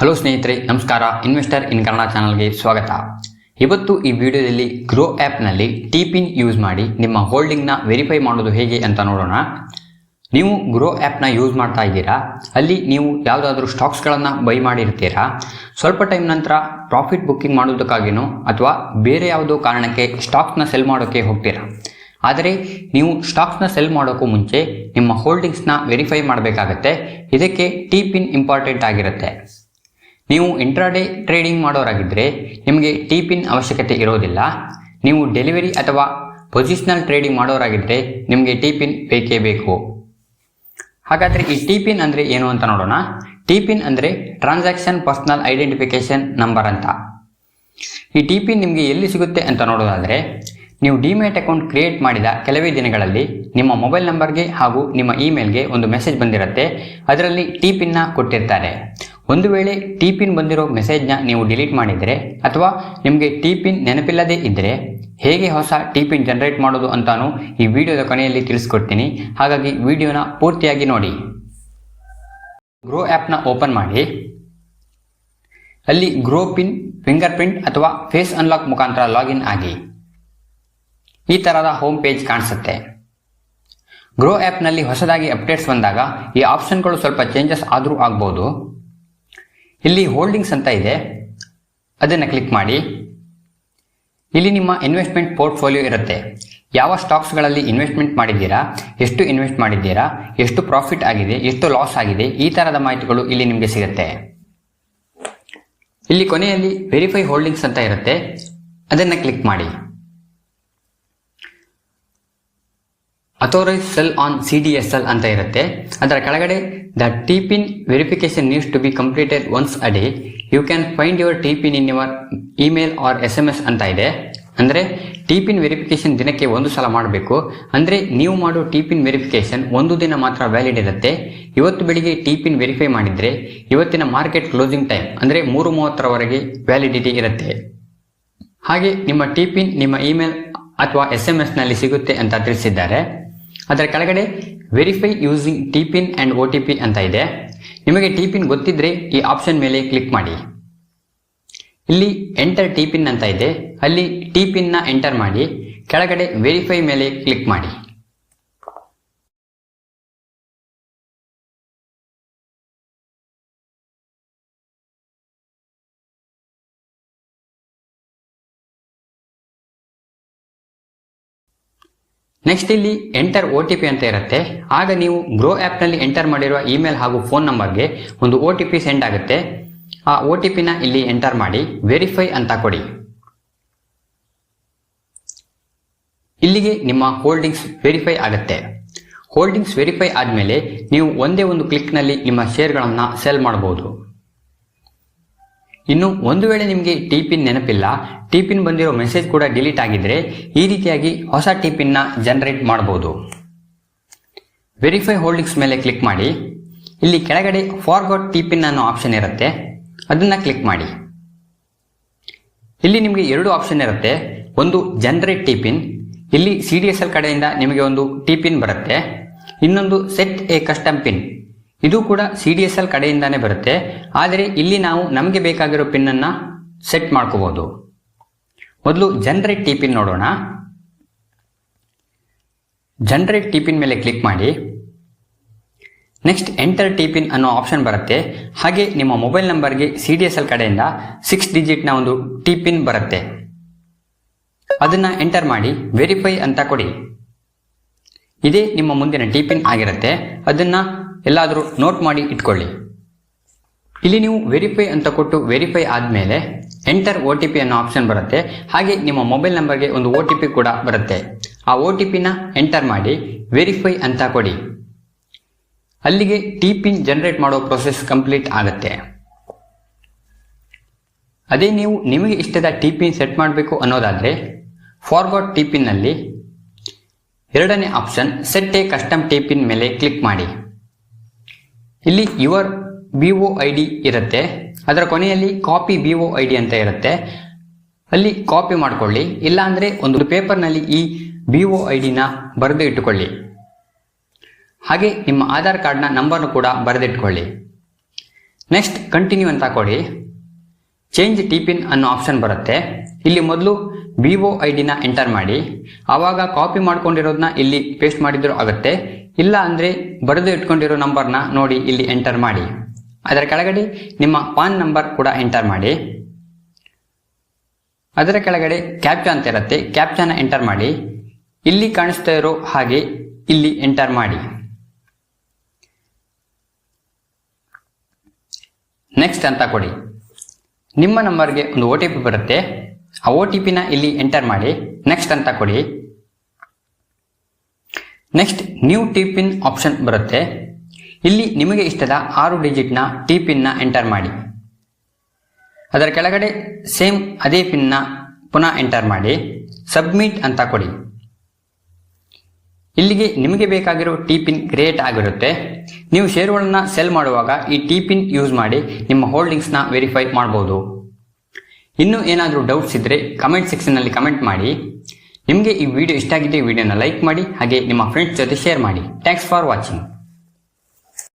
Hello ಸ್ನೇಹಿತರೆ, ನಮಸ್ಕಾರ. Investor ಇನ್ ಕನ್ನಡ ಚಾನಲ್ಗೆ ಸ್ವಾಗತ. ಇವತ್ತು ಈ ವಿಡಿಯೋದಲ್ಲಿ ಗ್ರೋ ಆ್ಯಪ್ನಲ್ಲಿ ಟಿ ಪಿನ್ ಯೂಸ್ ಮಾಡಿ ನಿಮ್ಮ ಹೋಲ್ಡಿಂಗ್ನ ವೆರಿಫೈ ಮಾಡೋದು ಹೇಗೆ ಅಂತ ನೋಡೋಣ. ನೀವು ಗ್ರೋ ಆ್ಯಪ್ನ ಯೂಸ್ ಮಾಡ್ತಾ ಇದ್ದೀರಾ? ಅಲ್ಲಿ ನೀವು ಯಾವುದಾದ್ರೂ ಸ್ಟಾಕ್ಸ್ಗಳನ್ನು ಬೈ ಮಾಡಿರ್ತೀರಾ? ಸ್ವಲ್ಪ ಟೈಮ್ ನಂತರ ಪ್ರಾಫಿಟ್ ಬುಕ್ಕಿಂಗ್ ಮಾಡೋದಕ್ಕಾಗಿನೋ ಅಥವಾ ಬೇರೆ ಯಾವುದೋ ಕಾರಣಕ್ಕೆ ಸ್ಟಾಕ್ಸ್ನ ಸೆಲ್ ಮಾಡೋಕ್ಕೆ ಹೋಗ್ತೀರಾ? ಆದರೆ ನೀವು ಸ್ಟಾಕ್ಸ್ನ ಸೆಲ್ ಮಾಡೋಕ್ಕೂ ಮುಂಚೆ ನಿಮ್ಮ ಹೋಲ್ಡಿಂಗ್ಸ್ನ ವೆರಿಫೈ ಮಾಡಬೇಕಾಗತ್ತೆ. ಇದಕ್ಕೆ ಟಿ ಪಿನ್ ಇಂಪಾರ್ಟೆಂಟ್ ಆಗಿರುತ್ತೆ. ನೀವು ಇಂಟ್ರಾಡೇ ಟ್ರೇಡಿಂಗ್ ಮಾಡೋರಾಗಿದ್ದರೆ ನಿಮಗೆ ಟಿ ಪಿನ್ ಅವಶ್ಯಕತೆ ಇರೋದಿಲ್ಲ. ನೀವು ಡೆಲಿವರಿ ಅಥವಾ ಪೊಸಿಷನಲ್ ಟ್ರೇಡಿಂಗ್ ಮಾಡೋರಾಗಿದ್ದರೆ ನಿಮಗೆ ಟಿ ಪಿನ್ ಬೇಕೇ ಬೇಕು. ಹಾಗಾದರೆ ಈ ಟಿ ಪಿನ್ ಅಂದರೆ ಏನು ಅಂತ ನೋಡೋಣ. ಟಿ ಪಿನ್ ಅಂದರೆ ಟ್ರಾನ್ಸಾಕ್ಷನ್ ಪರ್ಸನಲ್ ಐಡೆಂಟಿಫಿಕೇಶನ್ ನಂಬರ್ ಅಂತ. ಈ ಟಿ ಪಿನ್ ನಿಮಗೆ ಎಲ್ಲಿ ಸಿಗುತ್ತೆ ಅಂತ ನೋಡೋದಾದರೆ, ನೀವು ಡಿಮ್ಯಾಟ್ ಅಕೌಂಟ್ ಕ್ರಿಯೇಟ್ ಮಾಡಿದ ಕೆಲವೇ ದಿನಗಳಲ್ಲಿ ನಿಮ್ಮ ಮೊಬೈಲ್ ನಂಬರ್ಗೆ ಹಾಗೂ ನಿಮ್ಮ ಇಮೇಲ್ಗೆ ಒಂದು ಮೆಸೇಜ್ ಬಂದಿರುತ್ತೆ. ಅದರಲ್ಲಿ ಟಿ ಪಿನ್ನ ಕೊಟ್ಟಿರ್ತಾರೆ. ಒಂದು ವೇಳೆ ಟಿ ಪಿನ್ ಬಂದಿರೋ ಮೆಸೇಜ್ನ ನೀವು ಡಿಲೀಟ್ ಮಾಡಿದರೆ ಅಥವಾ ನಿಮಗೆ ಟಿ ಪಿನ್ ನೆನಪಿಲ್ಲದೇ ಇದ್ದರೆ ಹೇಗೆ ಹೊಸ ಟಿ ಪಿನ್ ಜನರೇಟ್ ಮಾಡೋದು ಅಂತಾನು ಈ ವಿಡಿಯೋದ ಕೊನೆಯಲ್ಲಿ ತಿಳಿಸ್ಕೊಡ್ತೀನಿ. ಹಾಗಾಗಿ ವಿಡಿಯೋನ ಪೂರ್ತಿಯಾಗಿ ನೋಡಿ. ಗ್ರೋ ಆ್ಯಪ್ನ ಓಪನ್ ಮಾಡಿ. ಅಲ್ಲಿ ಗ್ರೋ ಪಿನ್, ಫಿಂಗರ್ ಪ್ರಿಂಟ್ ಅಥವಾ ಫೇಸ್ ಅನ್ಲಾಕ್ ಮುಖಾಂತರ ಲಾಗಿನ್ ಆಗಿ ಈ ಥರದ ಹೋಮ್ ಪೇಜ್ ಕಾಣಿಸುತ್ತೆ. ಗ್ರೋ ಆ್ಯಪ್ನಲ್ಲಿ ಹೊಸದಾಗಿ ಅಪ್ಡೇಟ್ಸ್ ಬಂದಾಗ ಈ ಆಪ್ಷನ್ಗಳು ಸ್ವಲ್ಪ ಚೇಂಜಸ್ ಆದರೂ ಆಗ್ಬೋದು. ಇಲ್ಲಿ ಹೋಲ್ಡಿಂಗ್ಸ್ ಅಂತ ಇದೆ. ಅದನ್ನು ಕ್ಲಿಕ್ ಮಾಡಿ. ಇಲ್ಲಿ ನಿಮ್ಮ ಇನ್ವೆಸ್ಟ್ಮೆಂಟ್ ಪೋರ್ಟ್ಫೋಲಿಯೋ ಇರುತ್ತೆ. ಯಾವ ಸ್ಟಾಕ್ಸ್ಗಳಲ್ಲಿ ಇನ್ವೆಸ್ಟ್ಮೆಂಟ್ ಮಾಡಿದ್ದೀರಾ, ಎಷ್ಟು ಇನ್ವೆಸ್ಟ್ ಮಾಡಿದ್ದೀರಾ, ಎಷ್ಟು ಪ್ರಾಫಿಟ್ ಆಗಿದೆ, ಎಷ್ಟು ಲಾಸ್ ಆಗಿದೆ, ಈ ಥರದ ಮಾಹಿತಿಗಳು ಇಲ್ಲಿ ನಿಮಗೆ ಸಿಗುತ್ತೆ. ಇಲ್ಲಿ ಕೊನೆಯಲ್ಲಿ ವೆರಿಫೈ ಹೋಲ್ಡಿಂಗ್ಸ್ ಅಂತ ಇರುತ್ತೆ. ಅದನ್ನು ಕ್ಲಿಕ್ ಮಾಡಿ. Authorise sell on C D S L ಅಂತ ಇರುತ್ತೆ. ಅದರ ಕೆಳಗಡೆ the T PIN verification needs to be completed once a day you can find your T PIN in your email or S M S ಅಂತ ಇದೆ. ಅಂದರೆ T PIN verification ದಿನಕ್ಕೆ ಒಂದು ಸಲ ಮಾಡಬೇಕು. ಅಂದರೆ ನೀವು ಮಾಡೋ ಟಿ ಪಿನ್ ವೆರಿಫಿಕೇಶನ್ ಒಂದು ದಿನ ಮಾತ್ರ ವ್ಯಾಲಿಡ್ ಇರುತ್ತೆ. ಇವತ್ತು ಬೆಳಿಗ್ಗೆ ಟಿ ಪಿನ್ ವೆರಿಫೈ ಮಾಡಿದರೆ ಇವತ್ತಿನ ಮಾರ್ಕೆಟ್ ಕ್ಲೋಸಿಂಗ್ ಟೈಮ್ ಅಂದರೆ ಮೂರು ಮೂವತ್ತರವರೆಗೆ ವ್ಯಾಲಿಡಿಟಿ ಇರುತ್ತೆ. ಹಾಗೆ ನಿಮ್ಮ ಟಿ ಪಿನ್ ನಿಮ್ಮ ಇಮೇಲ್ ಅಥವಾ ಎಸ್ ಎಂ ಎಸ್ನಲ್ಲಿ ಸಿಗುತ್ತೆ ಅಂತ ತಿಳಿಸಿದ್ದಾರೆ. ಅದರ ಕೆಳಗಡೆ verify using T PIN and O T P ಅಂತ ಇದೆ. ನಿಮಗೆ ಟಿ ಪಿನ್ ಗೊತ್ತಿದ್ರೆ ಈ ಆಪ್ಷನ್ ಮೇಲೆ ಕ್ಲಿಕ್ ಮಾಡಿ. ಇಲ್ಲಿ ಎಂಟರ್ ಟಿ ಪಿನ್ ಅಂತ ಇದೆ. ಅಲ್ಲಿ ಟಿ ಪಿನ್ನ ಎಂಟರ್ ಮಾಡಿ. ಕೆಳಗಡೆ ವೆರಿಫೈ ಮೇಲೆ ಕ್ಲಿಕ್ ಮಾಡಿ. ನೆಕ್ಸ್ಟ್ ಇಲ್ಲಿ ಎಂಟರ್ ಒ ಟಿ ಪಿ ಅಂತ ಇರುತ್ತೆ. ಆಗ ನೀವು ಗ್ರೋ ಆ್ಯಪ್ನಲ್ಲಿ ಎಂಟರ್ ಮಾಡಿರುವ ಇಮೇಲ್ ಹಾಗೂ ಫೋನ್ ನಂಬರ್ಗೆ ಒಂದು ಒ ಟಿ ಪಿ ಸೆಂಡ್ ಆಗುತ್ತೆ. ಆ ಒ ಟಿ ಪಿನ ಇಲ್ಲಿ ಎಂಟರ್ ಮಾಡಿ ವೆರಿಫೈ ಅಂತ ಕೊಡಿ. ಇಲ್ಲಿಗೆ ನಿಮ್ಮ ಹೋಲ್ಡಿಂಗ್ಸ್ ವೆರಿಫೈ ಆಗುತ್ತೆ. ಹೋಲ್ಡಿಂಗ್ಸ್ ವೆರಿಫೈ ಆದಮೇಲೆ ನೀವು ಒಂದೇ ಒಂದು ಕ್ಲಿಕ್ನಲ್ಲಿ ನಿಮ್ಮ ಶೇರ್ಗಳನ್ನು ಸೆಲ್ ಮಾಡಬಹುದು. ಇನ್ನು ಒಂದು ವೇಳೆ ನಿಮಗೆ ಟಿ ಪಿನ್ ನೆನಪಿಲ್ಲ ಟಿ ಪಿನ್ ಬಂದಿರೋ ಮೆಸೇಜ್ ಕೂಡ ಡಿಲೀಟ್ ಆಗಿದ್ರೆ ಈ ರೀತಿಯಾಗಿ ಹೊಸ ಟಿ ಪಿನ್ನ ಜನರೇಟ್ ಮಾಡಬಹುದು. ವೆರಿಫೈ ಹೋಲ್ಡಿಂಗ್ಸ್ ಮೇಲೆ ಕ್ಲಿಕ್ ಮಾಡಿ. ಇಲ್ಲಿ ಕೆಳಗಡೆ ಫಾರ್ಗೌಟ್ ಟಿ ಪಿನ್ ಅನ್ನೋ ಆಪ್ಷನ್ ಇರುತ್ತೆ, ಅದನ್ನ ಕ್ಲಿಕ್ ಮಾಡಿ. ಇಲ್ಲಿ ನಿಮಗೆ ಎರಡು ಆಪ್ಷನ್ ಇರುತ್ತೆ, ಒಂದು ಜನರೇಟ್ ಟಿ ಪಿನ್ ಇಲ್ಲಿ ಸಿ ಡಿ ಎಸ್ ಎಲ್ ಕಡೆಯಿಂದ ನಿಮಗೆ ಒಂದು ಟಿ ಪಿನ್ ಬರುತ್ತೆ, ಇನ್ನೊಂದು ಸೆಟ್ ಎ ಕಸ್ಟಮ್ ಪಿನ್. ಇದು ಕೂಡ ಸಿ ಡಿ ಎಸ್ ಎಲ್ ಕಡೆಯಿಂದಾನೇ ಬರುತ್ತೆ. ಆದರೆ ಇಲ್ಲಿ ನಾವು ನಮಗೆ ಬೇಕಾಗಿರೋ ಪಿನ್ನನ್ನು ಸೆಟ್ ಮಾಡ್ಕೋಬಹುದು ಮೊದಲು ಜನರೇಟ್ ಟಿ ಪಿನ್ ನೋಡೋಣ. ಜನರೇಟ್ ಟಿ ಪಿನ್ ಮೇಲೆ ಕ್ಲಿಕ್ ಮಾಡಿ. ನೆಕ್ಸ್ಟ್ ಎಂಟರ್ ಟಿ ಪಿನ್ ಅನ್ನೋ ಆಪ್ಷನ್ ಬರುತ್ತೆ. ಹಾಗೆ ನಿಮ್ಮ ಮೊಬೈಲ್ ನಂಬರ್ಗೆ ಸಿ ಡಿ ಎಸ್ ಎಲ್ ಕಡೆಯಿಂದ ಸಿಕ್ಸ್ ಡಿಜಿಟ್ನ ಒಂದು ಟಿ ಪಿನ್ ಬರುತ್ತೆ. ಅದನ್ನ ಎಂಟರ್ ಮಾಡಿ ವೆರಿಫೈ ಅಂತ ಕೊಡಿ. ಇದೇ ನಿಮ್ಮ ಮುಂದಿನ ಟಿ ಪಿನ್ ಆಗಿರುತ್ತೆ. ಅದನ್ನ ಎಲ್ಲಾದರೂ ನೋಟ್ ಮಾಡಿ ಇಟ್ಕೊಳ್ಳಿ. ಇಲ್ಲಿ ನೀವು ವೆರಿಫೈ ಅಂತ ಕೊಟ್ಟು ವೆರಿಫೈ ಆದಮೇಲೆ ಎಂಟರ್ ಒ ಟಿ ಪಿ ಅನ್ನೋ ಆಪ್ಷನ್ ಬರುತ್ತೆ. ಹಾಗೆ ನಿಮ್ಮ ಮೊಬೈಲ್ ನಂಬರ್ಗೆ ಒಂದು ಒ ಟಿ ಪಿ ಕೂಡ ಬರುತ್ತೆ. ಆ ಒ ಟಿ ಪಿನ ಎಂಟರ್ ಮಾಡಿ ವೆರಿಫೈ ಅಂತ ಕೊಡಿ. ಅಲ್ಲಿಗೆ ಟಿ ಪಿನ್ ಜನರೇಟ್ ಮಾಡೋ ಪ್ರೊಸೆಸ್ ಕಂಪ್ಲೀಟ್ ಆಗುತ್ತೆ. ಅದೇ ನೀವು ನಿಮಗೆ ಇಷ್ಟದ ಟಿ ಪಿನ್ ಸೆಟ್ ಮಾಡಬೇಕು ಅನ್ನೋದಾದರೆ ಫಾರ್ವರ್ಡ್ ಟಿ ಪಿನ್ನಲ್ಲಿ ಎರಡನೇ option set a custom T PIN ಮೇಲೆ ಕ್ಲಿಕ್ ಮಾಡಿ. ಇಲ್ಲಿ your B O I D ಇರುತ್ತೆ. ಅದರ ಕೊನೆಯಲ್ಲಿ copy B O I D ಅಂತ ಇರುತ್ತೆ. ಅಲ್ಲಿ ಕಾಪಿ ಮಾಡ್ಕೊಳ್ಳಿ. ಇಲ್ಲ ಅಂದರೆ ಒಂದು ಪೇಪರ್ನಲ್ಲಿ ಈ ಬಿ ಒ ಐ ಡಿನ ಬರೆದು ಇಟ್ಟುಕೊಳ್ಳಿ. ಹಾಗೆ ನಿಮ್ಮ ಆಧಾರ್ ಕಾರ್ಡ್ನ ನಂಬರ್ನು ಕೂಡ ಬರೆದಿಟ್ಕೊಳ್ಳಿ ನೆಕ್ಸ್ಟ್ ಕಂಟಿನ್ಯೂ ಅಂತ ಕೊಡಿ. ಚೇಂಜ್ ಟಿ ಪಿನ್ ಅನ್ನೋ ಆಪ್ಷನ್ ಬರುತ್ತೆ. ಇಲ್ಲಿ ಮೊದಲು ಬಿ ಒ ಐ ಡಿನ ಎಂಟರ್ ಮಾಡಿ. ಆವಾಗ ಕಾಪಿ ಮಾಡ್ಕೊಂಡಿರೋದನ್ನ ಇಲ್ಲಿ ಪೇಸ್ಟ್ ಮಾಡಿದ್ರು ಆಗುತ್ತೆ. ಇಲ್ಲ ಅಂದರೆ ಬರೆದು ಇಟ್ಕೊಂಡಿರೋ ನಂಬರ್ನ ನೋಡಿ ಇಲ್ಲಿ ಎಂಟರ್ ಮಾಡಿ. ಅದರ ಕೆಳಗಡೆ ನಿಮ್ಮ ಪಾನ್ ನಂಬರ್ ಕೂಡ ಎಂಟರ್ ಮಾಡಿ. ಅದರ ಕೆಳಗಡೆ ಕ್ಯಾಪ್ಚಾ ಅಂತ ಇರುತ್ತೆ ಕ್ಯಾಪ್ಚಾನ ಎಂಟರ್ ಮಾಡಿ. ಇಲ್ಲಿ ಕಾಣಿಸ್ತಾ ಇರೋ ಹಾಗೆ ಇಲ್ಲಿ ಎಂಟರ್ ಮಾಡಿ. ನೆಕ್ಸ್ಟ್ ಅಂತ ಕೊಡಿ. ನಿಮ್ಮ ನಂಬರ್ಗೆ ಒಂದು ಒ ಟಿ ಪಿ ಬರುತ್ತೆ. ಆ ಒ ಟಿ ಪಿನ ಇಲ್ಲಿ ಎಂಟರ್ ಮಾಡಿ. ನೆಕ್ಸ್ಟ್ ಅಂತ ಕೊಡಿ. Next new T PIN option ಬರುತ್ತೆ. ಇಲ್ಲಿ ನಿಮಗೆ ಇಷ್ಟದ ಆರು ಡಿಜಿಟ್ನ ಟಿ ಪಿನ್ನ ಎಂಟರ್ ಮಾಡಿ. ಅದರ ಕೆಳಗಡೆ ಸೇಮ್ ಅದೇ ಪಿನ್ನ ಪುನಃ ಎಂಟರ್ ಮಾಡಿ. ಸಬ್ಮಿಟ್ ಅಂತ ಕೊಡಿ. ಇಲ್ಲಿಗೆ ನಿಮಗೆ ಬೇಕಾಗಿರೋ ಟಿ ಪಿನ್ ಕ್ರಿಯೇಟ್ ಆಗಿರುತ್ತೆ. ನೀವು ಶೇರುಗಳನ್ನು ಸೆಲ್ ಮಾಡುವಾಗ ಈ ಟಿ ಪಿನ್ ಯೂಸ್ ಮಾಡಿ ನಿಮ್ಮ ಹೋಲ್ಡಿಂಗ್ಸ್ನ ವೆರಿಫೈ ಮಾಡ್ಬೋದು. ಇನ್ನೂ ಏನಾದರೂ ಡೌಟ್ಸ್ ಇದ್ದರೆ ಕಮೆಂಟ್ ಸೆಕ್ಷನ್ನಲ್ಲಿ ಕಮೆಂಟ್ ಮಾಡಿ. ನಿಮಗೆ ಈ ವಿಡಿಯೋ ಇಷ್ಟ ಆಗಿದೆ ವಿಡಿಯೋನ ಲೈಕ್ ಮಾಡಿ, ಹಾಗೆ ನಿಮ್ಮ ಫ್ರೆಂಡ್ಸ್ ಜೊತೆ ಶೇರ್ ಮಾಡಿ. Thanks for watching